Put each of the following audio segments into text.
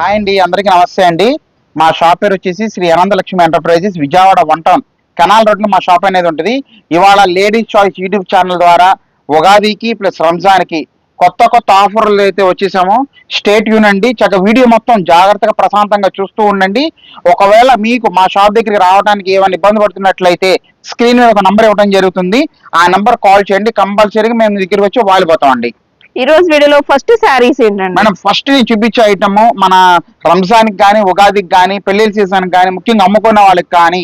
Hi అండి అందరికీ నమస్తే అండి. మా షాప్ పేరు వచ్చేసి Shri Ananthalakshmi enterprises Vijayawada one town. Canal road మా షాప్ అనేది ఉంటుంది. ఇవాళ లేడీస్ చాయిస్ యూట్యూబ్ ఛానల్ ద్వారా ఉగాదికి ప్లస్ రంజాన్కి కొత్త కొత్త ఆఫర్లు అయితే వచ్చేసామో. స్టేట్ యూన్ అండి చక్క వీడియో మొత్తం జాగ్రత్తగా ప్రశాంతంగా చూస్తూ ఉండండి. ఒకవేళ మీకు మా షాప్ దగ్గరికి రావడానికి ఏమైనా ఇబ్బంది పడుతున్నట్లయితే స్క్రీన్ మీద ఒక నంబర్ ఇవ్వడం జరుగుతుంది. ఆ నంబర్ కాల్ చేయండి. కంపల్సరీగా మేము దగ్గరికి వచ్చి వాలిపోతామండి. ఈ రోజు వీడియోలో ఫస్ట్ శారీస్ ఏంటండి? మనం ఫస్ట్ చూపించే ఐటమ్ మన రంజాన్కి కానీ ఉగాదికి కానీ పెళ్ళిళ్ళ సీజన్ కానీ ముఖ్యంగా అమ్ముకున్న వాళ్ళకి కానీ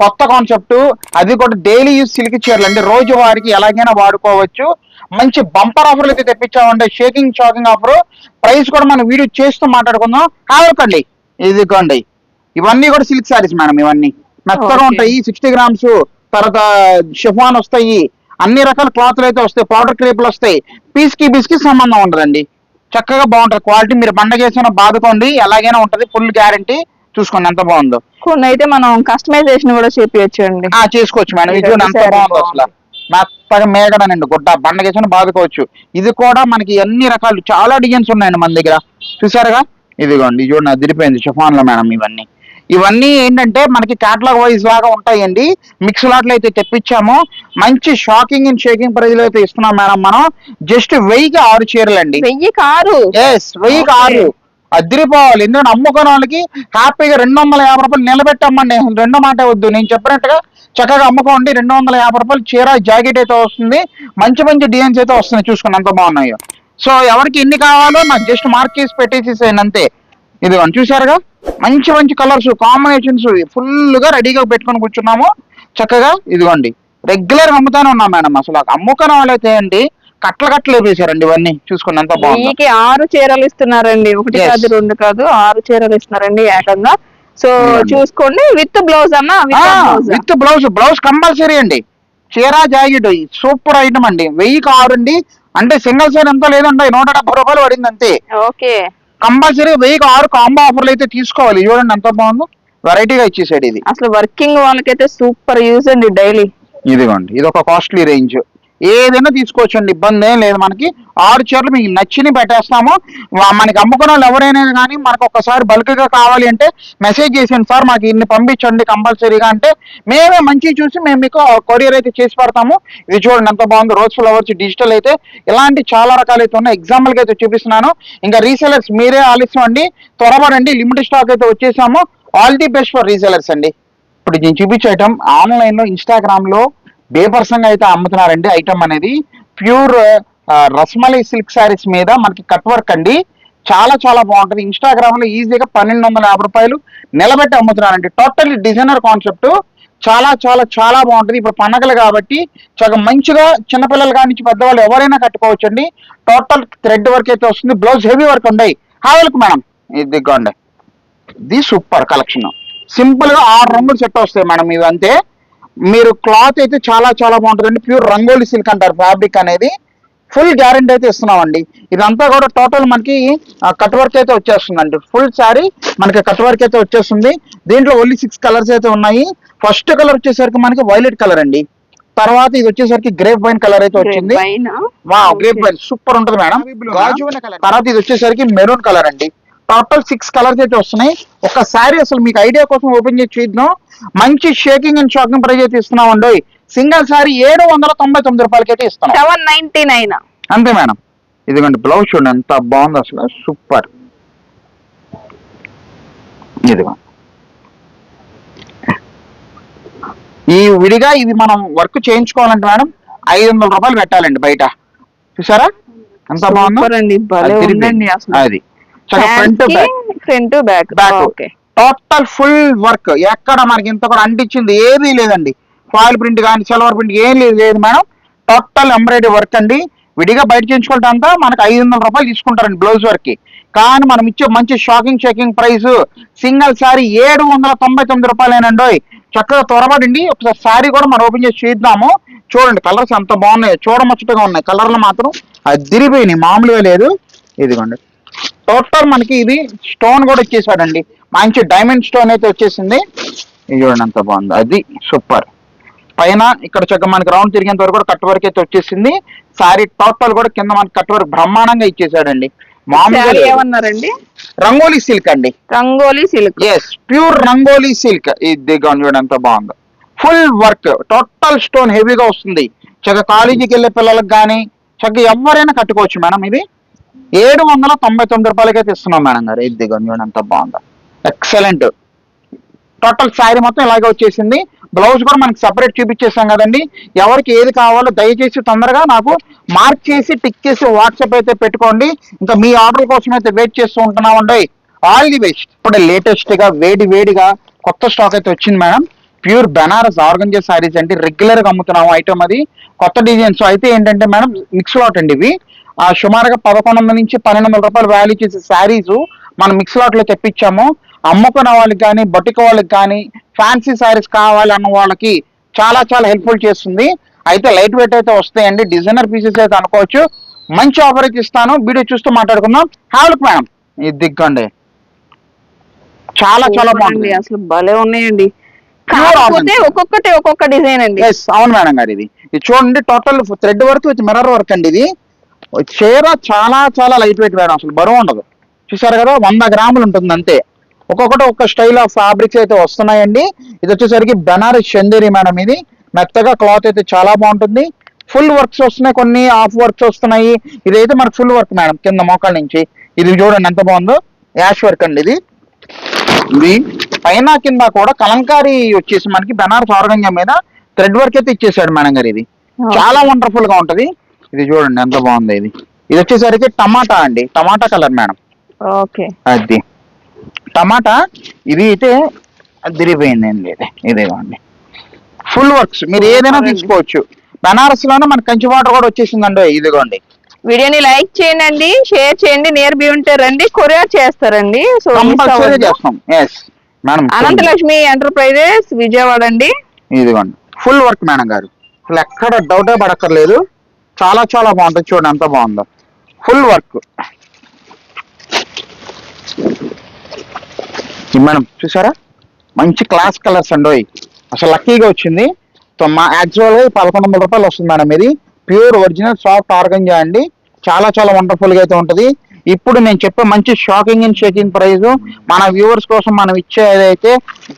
కొత్త కాన్సెప్ట్ అది కూడా డైలీ యూస్ సిల్క్ చీరలు అంటే రోజు వారికి ఎలాగైనా వాడుకోవచ్చు. మంచి బంపర్ ఆఫర్లు అయితే తెప్పించామంటే షేకింగ్ షాకింగ్ ఆఫర్ ప్రైస్ కూడా మనం వీడియో చేస్తూ మాట్లాడుకుందాం. కావకండి ఇదిగోండి. ఇవన్నీ కూడా సిల్క్ సారీస్ మేడం ఇవన్నీ. మెత్తగా. ఉంటాయి సిక్స్టీ గ్రామ్స్ తర్వాత షిఫాన్ వస్తాయి. అన్ని రకాల క్లాత్లు అయితే వస్తాయి పౌడర్ క్రేపులు వస్తాయి. పీస్కి పీస్కి సంబంధం ఉండదండి. చక్కగా బాగుంటుంది. క్వాలిటీ మీరు పండగేసిన బాదుకోండి ఎలాగైనా ఉంటది ఫుల్ గ్యారంటీ. చూసుకోండి ఎంత బాగుందో. కొన్ని అయితే మనం కస్టమైజేషన్ కూడా చేపించచ్చు అండి చేసుకోవచ్చు మేడం. ఇది ఎంత బాగుందో అసలు. మెత్తగా మేగడనండి గుడ్డ పండగేసిన బాదుకోవచ్చు ఇది కూడా మనకి అన్ని రకాలు చాలా డిజైన్స్ ఉన్నాయండి మన దగ్గర. చూసారుగా? ఇదిగోండి ఇది చూడండి అదిరిపోయింది షిఫాన్లో మేడం ఇవన్నీ. ఇవన్నీ ఏంటంటే మనకి కేటలాగ్ వైజ్ లాగా ఉంటాయండి. మిక్స్ లాట్లు అయితే తెప్పించాము. మంచి షాకింగ్ అండ్ షేకింగ్ ప్రైజ్ అయితే ఇస్తున్నాం మేడం మనం. జస్ట్ వెయ్యికి ఆరు చీరలు అండి వెయ్యి కారు ఎస్ వెయ్యికి. ఆరు. అదిరిపోవాలి. ఎందుకంటే అమ్ముకున్న వాళ్ళకి హ్యాపీగా రెండు వందల యాభై రూపాయలు నిలబెట్టమ్మండి రెండో మాట వద్దు. నేను చెప్పినట్టుగా చక్కగా అమ్ముకోండి. రెండు వందల యాభై రూపాయలు చీర జాకెట్ అయితే వస్తుంది. మంచి మంచి డిజైన్స్ అయితే వస్తున్నాయి. చూసుకోండి ఎంత బాగున్నాయో. సో ఎవరికి ఎన్ని కావాలో నాకు జస్ట్ మార్క్ చేసి పెట్టేసేసేయండి అంతే. ఇది చూసారుగా మంచి మంచి కలర్స్ కాంబినేషన్స్ ఫుల్గా రెడీగా పెట్టుకొని కూర్చున్నాము. చక్కగా ఇదిగోండి. రెగ్యులర్ అమ్ముతానే ఉన్నాం మేడం అసలు. అమ్ముకున్న వాళ్ళైతే అండి కట్టలు కట్టలు వేసారండి ఇవన్నీ. చూసుకోండి ఎంత బాగుంది ఆరు చీరలు ఇస్తున్నారండి. ఒకటి. కాదు రెండు కాదు. ఆరు చీరలు ఇస్తున్నారండి ఏకంగా సో. చూసుకోండి. విత్ బ్లౌజ్ అన్న with blouse. With blouse. Blouse compulsory అండి. చీర జాకెట్ సూపర్ ఐటమ్ అండి. వెయ్యికి ఆరు అండి. అంటే సింగిల్ సైడ్ ఎంత లేదండి. నూట డెబ్బై రూపాయలు పడింది అంతే. ఓకే. కంపల్సరీ వెయ్యికి ఆరు కాంబో ఆఫర్లు అయితే తీసుకోవాలి. చూడండి ఎంత బాగుందో. వెరైటీగా ఇచ్చేసాడు ఇది. అసలు వర్కింగ్ వాళ్ళకైతే సూపర్ యూజ్ అండి డైలీ. ఇదిగోండి ఇది ఒక కాస్ట్లీ రేంజ్. ఏదైనా తీసుకోవచ్చండి. ఇబ్బంది ఏం లేదు మనకి. ఆరు చీరలు మీకు నచ్చిని పెట్టేస్తాము. మనకి అమ్ముకున్న వాళ్ళు ఎవరైనా కానీ మనకు ఒక్కసారి బల్క్గా కావాలి అంటే మెసేజ్ చేసాను సార్ మాకు ఇన్ని పంపించండి కంపల్సరీగా. అంటే మేమే మంచి చూసి మేము మీకు కొరియర్ అయితే చేసి పెడతాము. ఇది చూడండి ఎంత బాగుంది. రోజ్ ఫ్లవర్స్ డిజిటల్ అయితే ఇలాంటి చాలా రకాలైతే ఉన్నాయి. ఎగ్జాంపుల్ అయితే చూపిస్తున్నాను. ఇంకా రీసెలర్స్ మీరే ఆలస్యం అండి త్వరపడండి లిమిటెడ్ స్టాక్ అయితే వచ్చేసాము. All the best for resellers అండి. ఇప్పుడు నేను చూపించే ఐటమ్ ఆన్లైన్లో ఇన్స్టాగ్రామ్లో బేపర్సంగా అయితే అమ్ముతున్నారండి. ఐటమ్ అనేది ప్యూర్ రస్మలై సిల్క్ శారీస్ మీద మనకి కట్ వర్క్ అండి. చాలా చాలా బాగుంటుంది. ఇన్స్టాగ్రామ్లో ఈజీగా పన్నెండు వందల యాభై రూపాయలు నిలబెట్టి అమ్ముతున్నారండి. టోటల్ డిజైనర్ కాన్సెప్ట్ చాలా చాలా చాలా బాగుంటుంది. ఇప్పుడు పండగలు కాబట్టి చాలా మంచిగా చిన్నపిల్లలు కానీ నుంచి పెద్దవాళ్ళు ఎవరైనా కట్టుకోవచ్చండి. టోటల్ థ్రెడ్ వర్క్ అయితే వస్తుంది. బ్లౌజ్ హెవీ వర్క్ ఉన్నాయి హావెల్కి మేడం ఇది ఇదిగోండి. ఇది సూపర్ కలెక్షన్ సింపుల్గా ఆరు రంగులు సెట్ వస్తాయి మేడం ఇవి అంతే మీరు క్లాత్ అయితే చాలా చాలా బాగుంటుందండి. ప్యూర్ రంగోలి సిల్క్ అంటారు ఫ్యాబ్రిక్ అనేది. ఫుల్ గ్యారెంటీ అయితే ఇస్తున్నామండి. ఇదంతా కూడా టోటల్ మనకి కట్ వర్క్ అయితే వచ్చేస్తుందండి. ఫుల్ శారీ మనకి కట్ వర్క్ అయితే వచ్చేస్తుంది. దీంట్లో ఓన్లీ సిక్స్ కలర్స్ అయితే ఉన్నాయి. ఫస్ట్ కలర్ వచ్చేసరికి మనకి వైలెట్ కలర్ అండి. తర్వాత ఇది వచ్చేసరికి గ్రేప్ వైన్ కలర్ అయితే వచ్చింది. వా. గ్రేప్ వైన్ సూపర్ ఉంటుంది మేడం. తర్వాత ఇది వచ్చేసరికి మెరూన్ కలర్ అండి. టోటల్ సిక్స్ కలర్స్ అయితే వస్తున్నాయి ఒక శారీ అసలు మీకు ఐడియా కోసం ఓపెన్ చేసి చూద్దాం. మంచి షేకింగ్ అండ్ షాకింగ్ ప్రైస్ అయితే ఇస్తున్నాం అండి. సింగిల్ శారీ ఏడు వందల తొంభై తొమ్మిది రూపాయలకి అయితే సెవెన్ నైన్టీ నైన్ అంతే మేడం. ఇదిగోండి బ్లౌజ్ చూడండి ఎంత బాగుంది అసలు. సూపర్ ఇదిగో. ఈ విడిగా ఇది మనం వర్క్ చేయించుకోవాలంటే మేడం ఐదు వందల రూపాయలు పెట్టాలండి బయట. చూసారా? ఎంత బాగుందో? అది. Front back back total full work ఎక్కడ మనకి ఇంత కూడా అంటించింది ఏమీ లేదండి. ఫాయిల్ ప్రింట్ కానీ సిల్వర్ ప్రింట్ ఏం లేదు లేదు మేడం. టోటల్ ఎంబ్రాయిడరీ వర్క్ అండి. విడిగా బయట చేయించుకుంటే అంతా మనకి ఐదు వందల రూపాయలు తీసుకుంటారండి బ్లౌజ్ వర్క్ కానీ మనం ఇచ్చే మంచి shocking shaking price single sari ఏడు వందల తొంభై తొమ్మిది రూపాయలేనండి చక్కగా త్వరపడండి. ఒకసారి సారీ కూడా మనం ఓపెన్ చేసి చూద్దాము. చూడండి కలర్స్ ఎంత బాగున్నాయి. చూడముచ్చటగా ఉన్నాయి. కలర్లు మాత్రం అదిరిపోయినాయి మామూలుగా లేదు. ఇదిగోండి. టోటల్ మనకి ఇది స్టోన్ కూడా ఇచ్చేసాడండి. మంచి డైమండ్ స్టోన్ అయితే వచ్చేసింది. ఇది చూడండి ఎంత బాగుంది. అది సూపర్ పైన ఇక్కడ చక్కగా మనకి రౌండ్ తిరిగేంత వరకు కూడా కట్ వర్క్ అయితే వచ్చేసింది. సారీ టోటల్ కూడా కింద మనకి కట్ వర్క్ బ్రహ్మాండంగా ఇచ్చేసాడండి. ఏమన్నారండి? రంగోలీ సిల్క్ అండి. Rangoli silk yes pure Rangoli silk ఇది చూడండి ఎంత బాగుందో. ఫుల్ వర్క్ టోటల్ స్టోన్ హెవీగా వస్తుంది. చక్కగా కాలేజీకి వెళ్ళే పిల్లలకు కానీ చక్కగా ఎవరైనా కట్టుకోవచ్చు మేడం ఇది? ఏడు వందల తొంభై తొమ్మిది రూపాయలకైతే ఇస్తున్నాం మేడం గారు. ఇది చూడండి అంత బాగుందా. ఎక్సలెంట్ టోటల్ శారీ మొత్తం ఇలాగే వచ్చేసింది. బ్లౌజ్ కూడా మనకి సపరేట్ చూపించేసాం కదండి. ఎవరికి ఏది కావాలో దయచేసి తొందరగా నాకు మార్క్ చేసి టిక్ చేసి వాట్సాప్ అయితే పెట్టుకోండి. ఇంకా మీ ఆర్డర్ కోసం అయితే వెయిట్ చేస్తూ ఉంటున్నామండి ఆల్ ది బెస్ట్ ఇప్పుడు లేటెస్ట్గా వేడి వేడిగా కొత్త స్టాక్ అయితే వచ్చింది madam. Pure Benaras organza saris అంటే రెగ్యులర్గా అమ్ముతున్నాము ఐటమ్ అది. కొత్త డిజైన్స్ అయితే ఏంటంటే మేడం మిక్స్ లాట్ అండి ఇవి. ఆ సుమారుగా పదకొండు వందల నుంచి పన్నెండు వందల రూపాయలు వాల్యూ చేసే శారీస్ మనం మిక్స్ లాట్లో తెప్పించాము. అమ్ముకున్న వాళ్ళకి కానీ బొటిక వాళ్ళకి కానీ ఫ్యాన్సీ శారీస్ కావాలి అన్న వాళ్ళకి చాలా చాలా హెల్ప్ఫుల్ చేస్తుంది. అయితే లైట్ వెయిట్ అయితే వస్తాయండి. డిజైనర్ పీసెస్ అయితే అనుకోవచ్చు. మంచి ఆఫర్ అయితే ఇస్తాను. వీడియో చూస్తూ మాట్లాడుకుందాం. హ్యావ్ మేడం ఇది దిగ్గండి చాలా చాలా బాగుంది. అసలు భలే ఉన్నాయండి. కాకపోతే. ఒక్కొక్కటి ఒక్కొక్క డిజైన్ అండి. అవును మేడం గారు ఇది. ఇది చూడండి total thread work with mirror work అండి ఇది. చీర చాలా చాలా లైట్ వెయిట్ మేడం అసలు బరువు ఉండదు. చూసారు కదా వంద గ్రాములు ఉంటుంది అంతే. ఒక్కొక్కటి ఒక్క స్టైల్ ఆఫ్ ఫ్యాబ్రిక్స్ అయితే వస్తున్నాయండి. ఇది వచ్చేసరికి బెనారస్ చందేరి మేడం ఇది. మెత్తగా క్లాత్ అయితే చాలా బాగుంటుంది. ఫుల్ వర్క్స్ వస్తున్నాయి కొన్ని హాఫ్ వర్క్స్ వస్తున్నాయి. ఇదైతే మనకు ఫుల్ వర్క్ మేడం కింద మోకాల నుంచి. ఇది చూడండి ఎంత బాగుందో. యాష్ వర్క్ అండి ఇది. ఇది పైన కింద కూడా కలంకారీ వచ్చేసి మనకి బెనారస్ ఆర్గంజా మీద థ్రెడ్ వర్క్ అయితే ఇచ్చేసాడు మేడం గారు ఇది. చాలా వండర్ఫుల్గా ఉంటది. ఇది చూడండి ఎంత బాగుంది ఇది. ఇది వచ్చేసరికి టమాటా అండి. టమాటా కలర్ మేడం. ఓకే. అది. టమాటా ఇది అయితే అదిరిపోయిందండి ఇది. ఇదిగోండి ఫుల్ వర్క్స్ మీరు ఏదైనా అండి. తీసుకోవచ్చు. బెనారస్లోనే మన కంచి వాటర్ కూడా వచ్చేసిందండి. ఇదిగోండి. వీడియోని లైక్ చేయండి షేర్ చేయండి నియర్ బి ఉంటే రండి కొరియర్ చేస్తారండి. సో. చేస్తాం. Yes madam Ananthalakshmi enterprises Vijayawada అండి. ఇదిగోండి. ఫుల్ వర్క్ మేడం గారు. అసలు ఎక్కడ డౌటే పడక్కర్లేదు. చాలా చాలా బాగుంటుంది చూడండి ఎంత బాగుందో. ఫుల్ వర్క్ మేడం చూసారా? మంచి క్లాస్ కలర్స్ అండి. అసలు లక్కీగా వచ్చింది. సో మా యాక్చువల్గా పదకొండు వందల రూపాయలు వస్తుంది మేడం ఇది. ప్యూర్ ఒరిజినల్ సాఫ్ట్ ఆర్గంజా అండి చాలా చాలా వండర్ఫుల్గా అయితే ఉంటది. ఇప్పుడు నేను చెప్పే మంచి షాకింగ్ అండ్ షేకింగ్ ప్రైస్ మన వ్యూవర్స్ కోసం మనం ఇచ్చేదైతే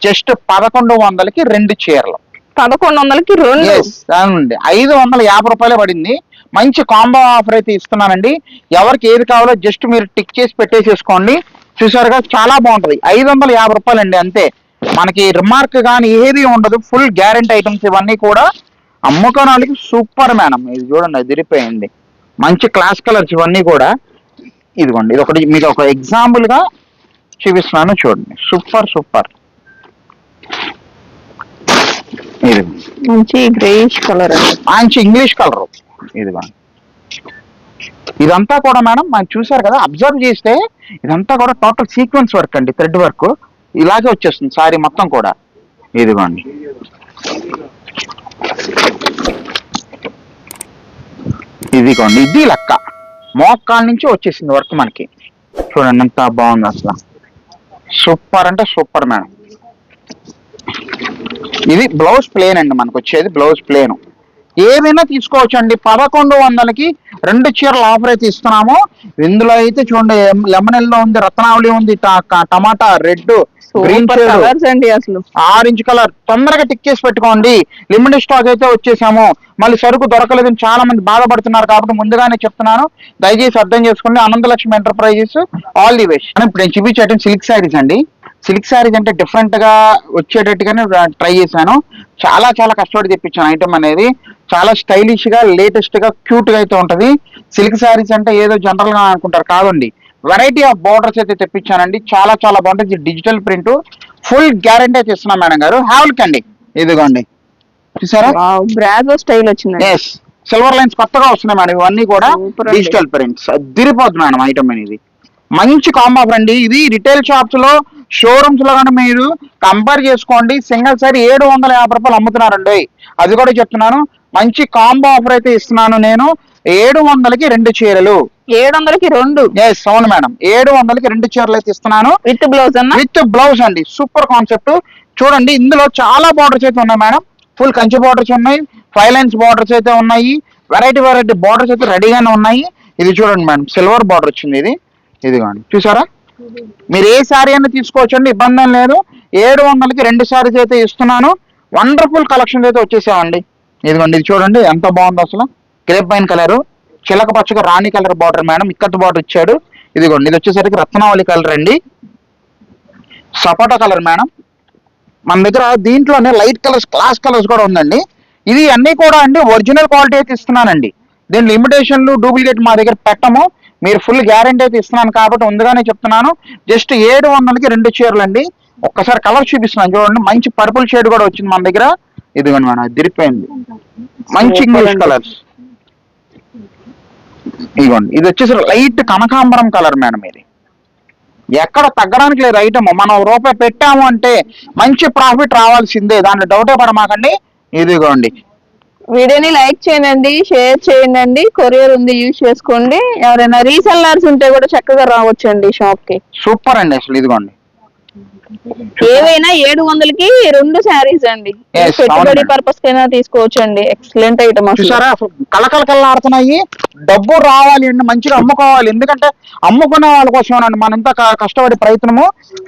జస్ట్ పదకొండు వందలకి రెండు చీరలు. పదకొండు వందలకి రెండు? అవునండి. ఐదు వందల యాభై రూపాయలే పడింది. మంచి కాంబో ఆఫర్ అయితే ఇస్తున్నానండి. ఎవరికి ఏది కావాలో జస్ట్ మీరు టిక్ చేసి పెట్టేసేసుకోండి. చూసారుగా చాలా బాగుంటది. ఐదు వందల యాభై రూపాయలు అండి అంతే. మనకి రిమార్క్ కానీ ఏది ఉండదు. ఫుల్ గ్యారెంటీ ఐటమ్స్ ఇవన్నీ కూడా అమ్మకానికి సూపర్ మేడం ఇది చూడండి అది తిరిగిపోయింది మంచి క్లాస్ కలర్స్ ఇవన్నీ కూడా. ఇదిగోండి ఇది ఒకటి మీకు ఒక ఎగ్జాంపుల్గా చూపిస్తున్నాను చూడండి. సూపర్ సూపర్ ఇది. మంచి గ్రేష్ కలర్ అండి. మంచి ఇంగ్లీష్ కలర్ ఇదిగో ఇదంతా కూడా మేడం మనం చూసారు కదా అబ్జర్వ్ చేస్తే ఇదంతా కూడా టోటల్ సీక్వెన్స్ వర్క్ అండి థ్రెడ్ వర్క్ ఇలాగే వచ్చేస్తుంది సారీ మొత్తం కూడా. ఇదిగోండి ఇదిగోండి ఇది లెక్క. మోకాల నుంచి వచ్చేసింది వర్క్ మనకి. చూడండి ఎంత బాగుంది అసలు. సూపర్ అంటే సూపర్ మేడం. ఇది బ్లౌజ్ ప్లేన్ అండి మనకు వచ్చేది బ్లౌజ్ ప్లేన్ ఏదైనా తీసుకోవచ్చు అండి పదకొండు వందలకి రెండు చీరలు ఆఫర్ అయితే ఇస్తున్నాము. ఇందులో అయితే చూడండి లెమన్ ఎల్లో ఉంది రత్నావళి ఉంది ట- టమాటా రెడ్ సూపర్ షేడ్ కలర్స్ అండి అసలు. Orange colour. తొందరగా టిక్ చేసి పెట్టుకోండి. లిమిటెడ్ స్టాక్ అయితే వచ్చేసాము. మళ్ళీ సరుకు దొరకలేదని చాలా మంది బాధపడుతున్నారు కాబట్టి ముందుగానే చెప్తున్నాను. దయచేసి అర్థం చేసుకోండి Ananthalakshmi enterprises all the best అని ఇప్పుడు నేను చూపించేయటం సిల్క్ శారీస్ అండి. సిల్క్ శారీస్ అంటే డిఫరెంట్గా వచ్చేటట్టుగానే ట్రై చేశాను. చాలా చాలా కష్టపడి తెప్పించాను ఐటమ్ అనేది. చాలా స్టైలిష్గా లేటెస్ట్గా క్యూట్గా అయితే ఉంటది. సిల్క్ శారీస్ అంటే ఏదో జనరల్గా అనుకుంటారు. కాదండి. వెరైటీ ఆఫ్ బోర్డర్స్ అయితే తెప్పించానండి. చాలా చాలా బాగుంటుంది. డిజిటల్ ప్రింట్ ఫుల్ గ్యారంటీ అయితే ఇస్తున్నాం మేడం గారు. హ్యావల్క్ అండి ఇదిగోండి. చూసారా? బ్రాజో స్టైల్ వచ్చిందండి. ఎస్ సిల్వర్ లైన్స్ కొత్తగా వస్తున్నాయి మేడం. ఇవన్నీ కూడా. డిజిటల్ ప్రింట్స్ దిరిపోతుంది మేడం ఐటమ్ అనేది. మంచి కాంబో ఆఫర్ అండి. ఇది రిటైల్ షాప్స్లో షోరూమ్స్లో కానీ మీరు కంపేర్ చేసుకోండి. సింగిల్ సారీ ఏడు వందల యాభై రూపాయలు అమ్ముతున్నారండి. అది కూడా చెప్తున్నాను. మంచి కాంబో ఆఫర్ అయితే ఇస్తున్నాను నేను. ఏడు వందలకి రెండు చీరలు. ఏడు వందలకి రెండు. ఎస్ అవును మేడం. ఏడు వందలకి రెండు చీరలు అయితే ఇస్తున్నాను. విత్ బ్లౌజ్ అన్న? విత్ బ్లౌజ్ అండి. సూపర్ కాన్సెప్ట్ చూడండి ఇందులో చాలా బార్డర్స్ అయితే ఉన్నాయి మేడం. ఫుల్ కంచి బార్డర్స్ ఉన్నాయి ఫైవ్ లైన్స్ బార్డర్స్ అయితే ఉన్నాయి వెరైటీ వెరైటీ బార్డర్స్ అయితే రెడీగానే ఉన్నాయి. ఇది చూడండి మేడం సిల్వర్ బార్డర్ వచ్చింది ఇది. ఇదిగోండి చూసారా? మీరు ఏ శారీ అయినా తీసుకోవచ్చండి ఇబ్బంది లేదు. ఏడు వందలకి రెండు శారీస్ అయితే ఇస్తున్నాను. వండర్ఫుల్ కలెక్షన్ అయితే వచ్చేసామండి ఇదిగోండి ఇది చూడండి ఎంత బాగుందో అసలు. గ్రేప్ పైన్ కలర్ చిలక పచ్చగా రాణి colour border madam ikat border ఇచ్చాడు. ఇదిగోండి ఇది వచ్చేసరికి రత్నావళి కలర్ అండి. సపోటా కలర్ మేడం. మన దగ్గర దీంట్లోనే లైట్ కలర్స్ క్లాస్ కలర్స్ కూడా ఉందండి. ఇది అన్ని కూడా అండి ఒరిజినల్ క్వాలిటీ అయితే ఇస్తున్నానండి. దీని లిమిటేషన్లు డూప్లికేట్ మా దగ్గర పెట్టము. మీరు ఫుల్ గ్యారంటీ అయితే ఇస్తున్నాను కాబట్టి ముందుగానే చెప్తున్నాను. జస్ట్ ఏడు వందలకి రెండు చీరలు అండి. ఒక్కసారి కలర్ చూపిస్తున్నాను చూడండి. మంచి పర్పుల్ షేడ్ కూడా వచ్చింది మన దగ్గర. ఇదిగోండి మేడం అది దిరిపోయింది మంచి ఇంగ్లీష్ కలర్స్. ఇదిగోండి ఇది వచ్చేసి లైట్ కనకాంబరం కలర్ మేడం ఇది. ఎక్కడ తగ్గడానికి లేదు ఐటమ్ మనం రూపాయి పెట్టాము అంటే మంచి ప్రాఫిట్ రావాల్సిందే. దాంట్లో డౌటే పడమాకండి. ఇదిగోండి. వీడియోని లైక్ చేయండి షేర్ చేయండి కొరియర్ ఉంది యూజ్ చేసుకోండి. ఎవరైనా రీసెల్లర్స్ ఉంటే కూడా చక్కగా రావచ్చండి షాప్కి. సూపర్ అండి అసలు ఇదిగోండి. ఏవైనా ఏడు వందలకి రెండు శారీస్ అండి. పెట్టుబడి. పర్పస్ కైనా తీసుకోవచ్చు అండి ఎక్సలెంట్ ఐటమ్ చూసారా? కలకల డబ్బు రావాలి అండి మంచిగా అమ్ముకోవాలి. ఎందుకంటే అమ్ముకునే వాళ్ళ కోసమేనండి మనం ఇంత కష్టపడి ప్రయత్నము.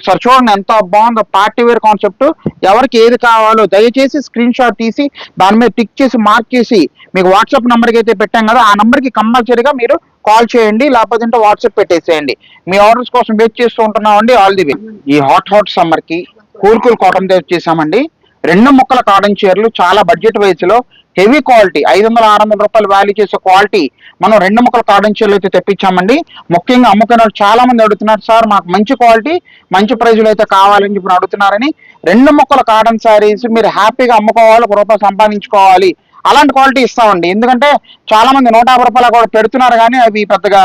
సార్ చూడండి ఎంత బాగుందో పార్టీ వేర్ కాన్సెప్ట్. ఎవరికి ఏది కావాలో దయచేసి స్క్రీన్ షాట్ తీసి దాని మీద టిక్ చేసి మార్క్ చేసి మీకు వాట్సాప్ నెంబర్కి అయితే పెట్టాం కదా ఆ నెంబర్కి కంపల్సరీగా మీరు కాల్ చేయండి లేకపోతే వాట్సాప్ పెట్టేసేయండి. మీ ఆర్డర్స్ కోసం వెయిట్ చేస్తూ ఉంటున్నామండి ఆల్ ది వే. ఈ హాట్ హాట్ సమ్మర్కి కూల్ కూల్ కాటన్తో వచ్చేసామండి రెండు ముక్కల కాటన్ చీరలు చాలా బడ్జెట్ వైజ్లో హెవీ క్వాలిటీ ఐదు వందల ఆరు వందల రూపాయలు వాల్యూ చేసే క్వాలిటీ మనం రెండు ముక్కల కాటన్ చీరలు అయితే తెప్పించామండి. ముఖ్యంగా అమ్ముకునే చాలా మంది అడుగుతున్నారు సార్ మాకు మంచి క్వాలిటీ మంచి ప్రైజులు అయితే కావాలని చెప్పి అడుగుతున్నారని. రెండు ముక్కల కాటన్ శారీస్ మీరు హ్యాపీగా అమ్ముకోవాలి ఒక రూపాయి సంపాదించుకోవాలి. అలాంటి క్వాలిటీ ఇస్తామండి. ఎందుకంటే చాలా మంది నూట యాభై రూపాయలు కూడా పెడుతున్నారు కానీ అవి పెద్దగా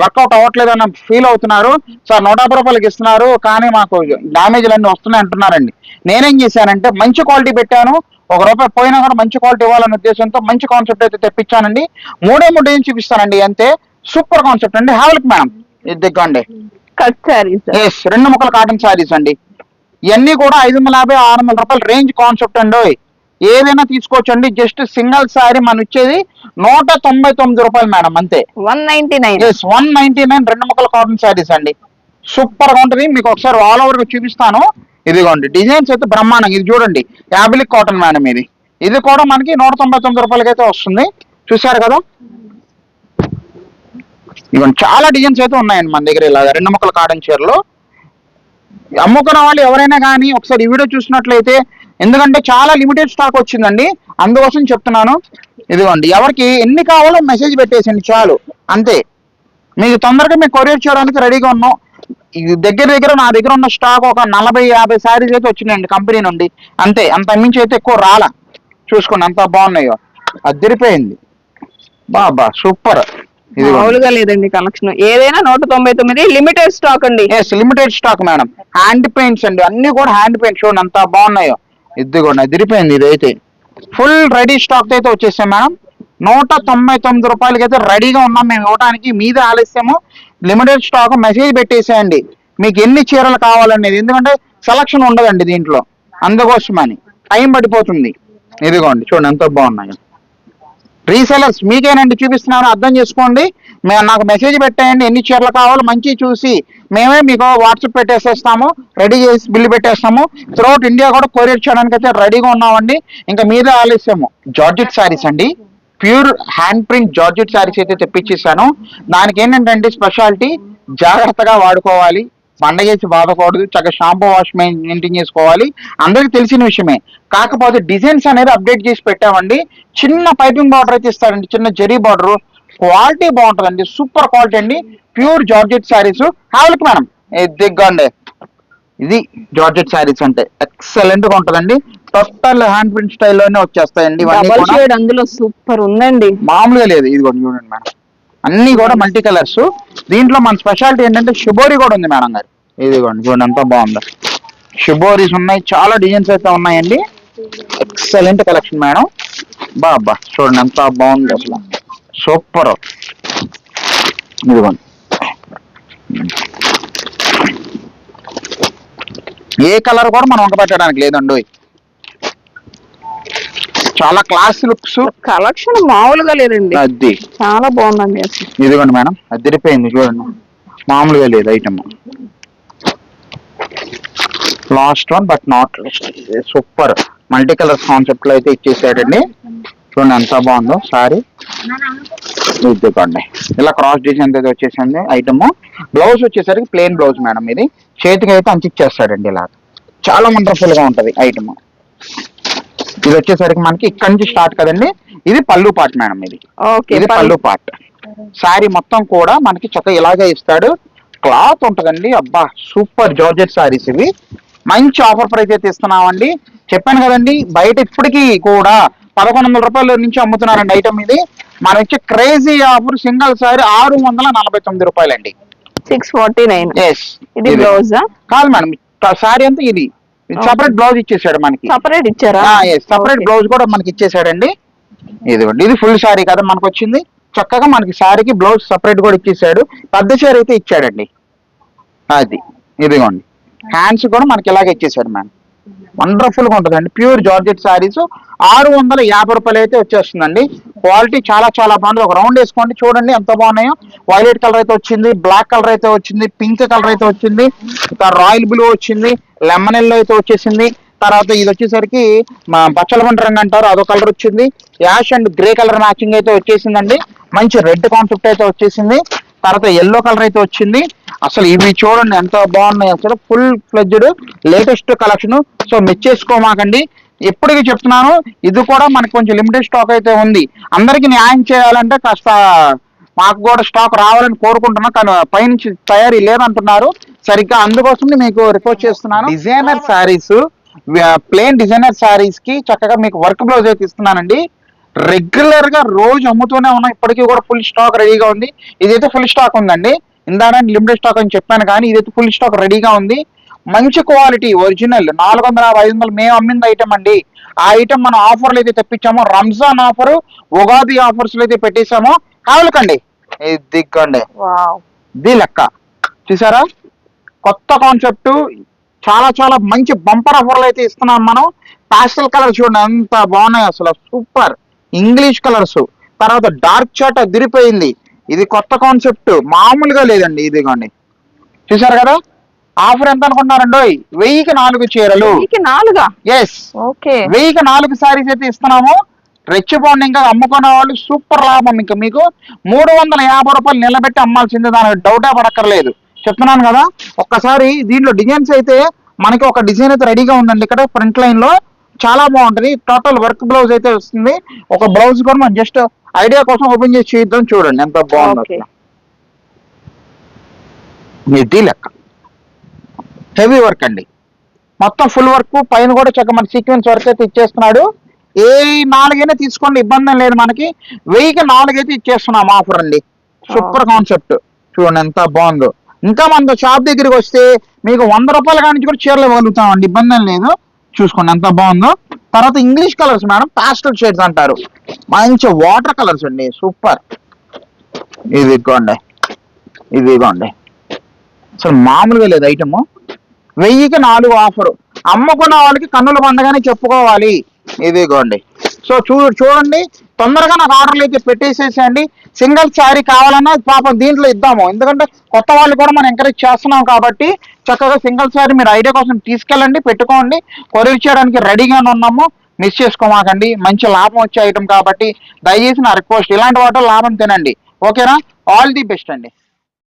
వర్కౌట్ అవ్వట్లేదు అన్న ఫీల్ అవుతున్నారు. సార్ నూట యాభై రూపాయలకి ఇస్తున్నారు కానీ మాకు డ్యామేజ్లు అన్ని వస్తున్నాయి అంటున్నారండి. నేనేం చేశానంటే మంచి క్వాలిటీ పెట్టాను. ఒక రూపాయి పోయినా కూడా మంచి క్వాలిటీ ఇవ్వాలనే ఉద్దేశంతో మంచి కాన్సెప్ట్ అయితే తెప్పించానండి. మూడే మూడు ఏం చూపిస్తానండి అంతే సూపర్ కాన్సెప్ట్ అండి హ్యావల్క్ మేడం ఇది దిగ్గండి కట్ శారీస్. ఎస్ రెండు ముక్కల కాటన్ శారీస్ అండి. ఇవన్నీ కూడా ఐదు వందల యాభై ఆరు వందల రూపాయల రేంజ్ కాన్సెప్ట్ అండి ఏదైనా తీసుకోవచ్చండి. జస్ట్ సింగిల్ శారీ మనం ఇచ్చేది నూట తొంభై తొమ్మిది రూపాయలు మేడం అంతే. One ninety nine. Yes one ninety nine రెండు ముక్కల కాటన్ శారీస్ అండి. సూపర్గా ఉంటుంది. మీకు ఒకసారి ఆల్ ఓవర్గా చూపిస్తాను. ఇదిగోండి డిజైన్స్ అయితే బ్రహ్మాండంగా. ఇది చూడండి యాబిలిక్ కాటన్ మేడం ఇది. ఇది కూడా మనకి నూట తొంభై తొమ్మిది రూపాయలకి అయితే వస్తుంది. చూసారు కదా? ఇవన్నీ చాలా డిజైన్స్ అయితే ఉన్నాయండి మన దగ్గర ఇలా రెండు ముక్కల కాటన్ చీరలు. అమ్ముకున్న వాళ్ళు ఎవరైనా కానీ ఒకసారి ఈ వీడియో చూసినట్లయితే ఎందుకంటే చాలా లిమిటెడ్ స్టాక్ వచ్చిందండి. అందుకోసం చెప్తున్నాను. ఇదిగోండి ఎవరికి ఎన్ని కావాలో మెసేజ్ పెట్టేసండి చాలు. అంతే. మీకు తొందరగా మేము కొరియర్ చేయడానికి రెడీగా ఉన్నాం. ఇది దగ్గర దగ్గర నా దగ్గర ఉన్న స్టాక్ ఒక నలభై యాభై శారీస్ అయితే వచ్చినాయండి కంపెనీ నుండి. అంతే అంత మించి అయితే ఎక్కువ రాలా. చూసుకోండి అంత బాగున్నాయో. అదిరిపోయింది బాబా సూపర్ ఇది మామూలుగా లేదండి కలెక్షన్ ఏదైనా నూట తొంభై తొమ్మిది లిమిటెడ్ స్టాక్ అండి. Limited stock madam hand paints అండి అన్ని కూడా హ్యాండ్ పెయింట్స్ చూడండి అంత బాగున్నాయో. ఇదిగోండి అదిరిపోయింది ఇదైతే. ఫుల్ రెడీ స్టాక్ అయితే వచ్చేసాం మేడం. నూట తొంభై తొమ్మిది రూపాయలకి అయితే రెడీగా ఉన్నాం మేము ఇవ్వడానికి మీద ఆలస్యము. లిమిటెడ్ స్టాక్ మెసేజ్ పెట్టేసేయండి. మీకు ఎన్ని చీరలు కావాలనేది. ఎందుకంటే సెలక్షన్ ఉండదండి దీంట్లో. అందుకోసమని. టైం పడిపోతుంది ఇదిగోండి చూడండి ఎంతో బాగున్నాయి. రీసెలర్స్ మీకేనండి చూపిస్తున్నాను అర్థం చేసుకోండి. మేము నాకు మెసేజ్ పెట్టేయండి ఎన్ని చీరలు కావాలో మంచి చూసి మేమే మీకు వాట్సాప్ పెట్టేసేస్తాము రెడీ చేసి బిల్లు పెట్టేస్తాము. త్రూఅవుట్ ఇండియా కూడా కొరియర్ చేయడానికి అయితే రెడీగా ఉన్నామండి. ఇంకా మీదే ఆలస్యము. జార్జెట్ శారీస్ అండి. Pure hand print georgette saris అయితే తెప్పించేసాను దానికి ఏంటంటే స్పెషాలిటీ జాగ్రత్తగా వాడుకోవాలి. పండగేసి బాధకూడదు చక్కగా షాంపూ వాష్ మెయింటైన్ చేసుకోవాలి. అందరికి తెలిసిన విషయమే. కాకపోతే డిజైన్స్ అనేది అప్డేట్ చేసి పెట్టామండి. చిన్న పైపింగ్ బార్డర్ అయితే ఇస్తారండి. చిన్న జరీ బార్డర్. క్వాలిటీ బాగుంటుందండి. సూపర్ క్వాలిటీ అండి. Pure georgette saris. హావల్కి మేడం దిగ్గండి ఇది జార్జెట్ శారీస్ అంటే ఎక్సలెంట్గా ఉంటుందండి. టోటల్ హ్యాండ్ ప్రింట్ స్టైల్లోనే వచ్చేస్తాయండి. అందులో సూపర్ ఉందండి. మామూలుగా లేదు. ఇది కూడా చూడండి మేడం అన్ని కూడా మల్టీ కలర్స్ దీంట్లో మన స్పెషాలిటీ ఏంటంటే షుబోరి కూడా ఉంది మేడం గారు. ఇదిగోండి చూడండి ఎంత బాగుందో. షుబోరీస్ ఉన్నాయి చాలా డిజైన్స్ అయితే ఉన్నాయండి. Excellent collection madam. బాబా చూడండి ఎంత బాగుంది అసలు. సూపర్ ఇదిగోండి. ఏ కలర్ కూడా మనం వంక పెట్టడానికి లేదండి. చాలా క్లాస్ లుక్స్ కలెక్షన్ మామూలుగా లేదండి. అది. చాలా బాగుందండి అసలు. ఇదిగోండి మేడం అదిరిపోయింది చూడండి. మామూలుగా లేదు item last one but not super multi colours కాన్సెప్ట్లో అయితే ఇచ్చేసాడండి చూడండి ఎంత బాగుందో సారీ. ఇదిగోండి. ఇలా క్రాస్ డిజైన్ అయితే వచ్చేసింది ఐటమ్ బ్లౌజ్ వచ్చేసరికి ప్లెయిన్ బ్లౌజ్ మేడం ఇది. చేతికి అయితే అంచిచ్చేస్తాడండి ఇలా చాలా వండర్ఫుల్గా ఉంటది ఐటమ్ ఇది వచ్చేసరికి మనకి ఇక్కడి నుంచి స్టార్ట్ కదండి. ఇది పళ్ళు పాట్ మేడం ఇది. ఇది పళ్ళు. పార్ట్. శారీ మొత్తం కూడా మనకి చక్కగా ఇలాగే ఇస్తాడు. క్లాత్ ఉంటదండి. అబ్బా సూపర్ జార్జెట్ శారీస్ ఇవి. మంచి ఆఫర్ ప్రైస్ అయితే ఇస్తున్నామండి. చెప్పాను కదండి బయట ఇప్పటికీ కూడా పదకొండు వందల రూపాయల నుంచి అమ్ముతున్నారండి ఐటమ్ ఇది. మనం ఇచ్చే క్రేజీ ఆఫర్ సింగిల్ సారీ ఆరు వందల నలభై తొమ్మిది రూపాయలండి. సిక్స్ ఫార్టీ నైన్ ఎస్ ఇది. బ్లౌజ్? కాదు మేడం సారీ అంతా ఇది. సపరేట్ బ్లౌజ్ ఇచ్చేసాడు మనకి. సపరేట్ ఇచ్చారా? సపరేట్. బ్లౌజ్ కూడా మనకి ఇచ్చేసాడండి. ఇదిగోండి ఇది ఫుల్ శారీ కదా మనకు వచ్చింది చక్కగా మనకి శారీకి బ్లౌజ్ సపరేట్ కూడా ఇచ్చేసాడు. పెద్ద శారీ అయితే ఇచ్చాడండి. అది ఇదిగోండి. హ్యాండ్స్ కూడా మనకి ఇలాగే ఇచ్చేసాడు మ్యామ్ వండర్ఫుల్గా ఉంటుందండి. ప్యూర్ జార్జెట్ శారీస్ ఆరు వందల యాభై రూపాయలు అయితే వచ్చేస్తుందండి. క్వాలిటీ చాలా చాలా బాగుంది. ఒక రౌండ్ వేసుకోండి. చూడండి ఎంత బాగున్నాయో. వైలెట్ కలర్ అయితే వచ్చింది. బ్లాక్ కలర్ అయితే వచ్చింది. పింక్ కలర్ అయితే వచ్చింది. రాయల్ బ్లూ వచ్చింది. లెమన్ అయితే వచ్చేసింది. తర్వాత ఇది వచ్చేసరికి మా బచ్చల పంట రంగు అంటారు అదో కలర్ వచ్చింది. Ash and grey colour matching అయితే వచ్చేసిందండి. మంచి రెడ్ కాన్సెప్ట్ అయితే వచ్చేసింది. తర్వాత ఎల్లో కలర్ అయితే వచ్చింది. అసలు ఇవి చూడండి ఎంత బాగున్నాయి. అసలు full fledged latest collection so మెచ్చేసుకోమాకండి ఎప్పటికీ చెప్తున్నాను ఇది కూడా మనకు కొంచెం లిమిటెడ్ స్టాక్ అయితే ఉంది. అందరికి న్యాయం చేయాలంటే కాస్త మాకు కూడా స్టాక్ రావాలని కోరుకుంటున్నాం కానీ పైనుంచి తయారీ లేదంటున్నారు. సరిగ్గా అందుకోసం మీకు రిపోర్ట్ చేస్తున్నాను. డిజైనర్ శారీస్ ప్లేన్ డిజైనర్ శారీస్కి చక్కగా మీకు వర్క్ బ్లౌజ్ అయితే ఇస్తున్నానండి. రెగ్యులర్గా రోజు అమ్ముతూనే ఉన్నాం ఇప్పటికీ కూడా ఫుల్ స్టాక్ రెడీగా ఉంది. ఇదైతే ఫుల్ స్టాక్ ఉందండి. ఇందాక లిమిటెడ్ స్టాక్ అని చెప్పాను కానీ ఇదైతే ఫుల్ స్టాక్ రెడీగా ఉంది. మంచి క్వాలిటీ ఒరిజినల్ నాలుగు వందల యాభై ఐదు వందలు మేము అమ్మింది ఐటమ్ అండి. ఆ ఐటమ్ మనం ఆఫర్లు అయితే తెప్పించామో రంజాన్ ఆఫర్ ఉగాది ఆఫర్స్ అయితే పెట్టేశామో కావలకండి దిగ్గండి. వావ్. ఇది లెక్క. చూసారా? కొత్త కాన్సెప్ట్ చాలా చాలా మంచి బంపర్ ఆఫర్లు అయితే ఇస్తున్నాం మనం. పాస్టల్ కలర్ చూడండి ఎంత బాగున్నాయి అసలు. సూపర్. ఇంగ్లీష్ కలర్స్ తర్వాత డార్క్ చాట్ అదిరిపోయింది. ఇది కొత్త కాన్సెప్ట్ మామూలుగా లేదండి ఇదిగోండి చూసారు కదా? ఆఫర్ ఎంత అనుకుంటున్నారండి? వెయ్యికి నాలుగు చీరలు. వీటికి నాలుగా? Yes okay. వెయ్యికి నాలుగు సారీస్ అయితే ఇస్తున్నాము. రెచ్చిపోండి ఇంకా అమ్ముకునే వాళ్ళు సూపర్ లాభం. ఇంకా మీకు మూడు వందల యాభై రూపాయలు నిలబెట్టి అమ్మాల్సిందే దానికి డౌటే పడక్కర్లేదు. చెప్తున్నాను కదా ఒక్కసారి దీంట్లో డిజైన్స్ అయితే మనకి ఒక డిజైన్ అయితే రెడీగా ఉందండి. ఇక్కడ ఫ్రంట్ లైన్లో చాలా బాగుంటది. టోటల్ వర్క్ బ్లౌజ్ అయితే వస్తుంది. ఒక బ్లౌజ్ కూడా మనం జస్ట్ ఐడియా కోసం ఓపెన్ చేసి చూద్దాం. చూడండి ఎంత బాగుందో. ఇది లెక్క. హెవీ వర్క్ అండి. మొత్తం ఫుల్ వర్క్ పైన కూడా చక్కగా మన సీక్వెన్స్ వర్క్ అయితే ఇచ్చేస్తున్నాడు. ఏ నాలుగైనా తీసుకోండి ఇబ్బంది లేదు మనకి. వెయ్యికి నాలుగైతే ఇచ్చేస్తున్నాం ఆఫర్ అండి. సూపర్ కాన్సెప్ట్ చూడండి ఎంత బాగుందో. ఇంకా మన షాప్ దగ్గరికి వస్తే మీకు వంద రూపాయల కాడి నుంచి కూడా చీరలు ఇవ్వగలుగుతాం అండి ఇబ్బంది లేదు. చూసుకోండి ఎంత బాగుందో. తర్వాత English colours madam pastel shades అంటారు. మంచి వాటర్ కలర్స్ అండి. సూపర్ ఇది ఇదిగోండి. ఇది ఇదిగోండి. అసలు మామూలుగా లేదు ఐటమ్ వెయ్యికి నాలుగు ఆఫరు అమ్ముకున్న వాళ్ళకి కన్నుల పండగని చెప్పుకోవాలి. ఇదిగోండి. సో చూ చూడండి. తొందరగా నాకు ఆర్డర్లు అయితే పెట్టేసేసేయండి. సింగిల్ శారీ కావాలన్నా పాపం దీంట్లో ఇద్దాము. ఎందుకంటే కొత్త వాళ్ళు కూడా మనం ఎంకరేజ్ చేస్తున్నాం కాబట్టి చక్కగా సింగిల్ శారీ మీరు ఐడియా కోసం తీసుకెళ్ళండి పెట్టుకోండి. కొరియర్ చేయడానికి రెడీగానే ఉన్నాము. మిస్ చేసుకోమాకండి. మంచి లాభం వచ్చే ఐటమ్ కాబట్టి దయచేసి నా రిక్వెస్ట్ ఇలాంటి వాటిలో లాభం తినండి. ఓకేనా? ఆల్ ది బెస్ట్ అండి.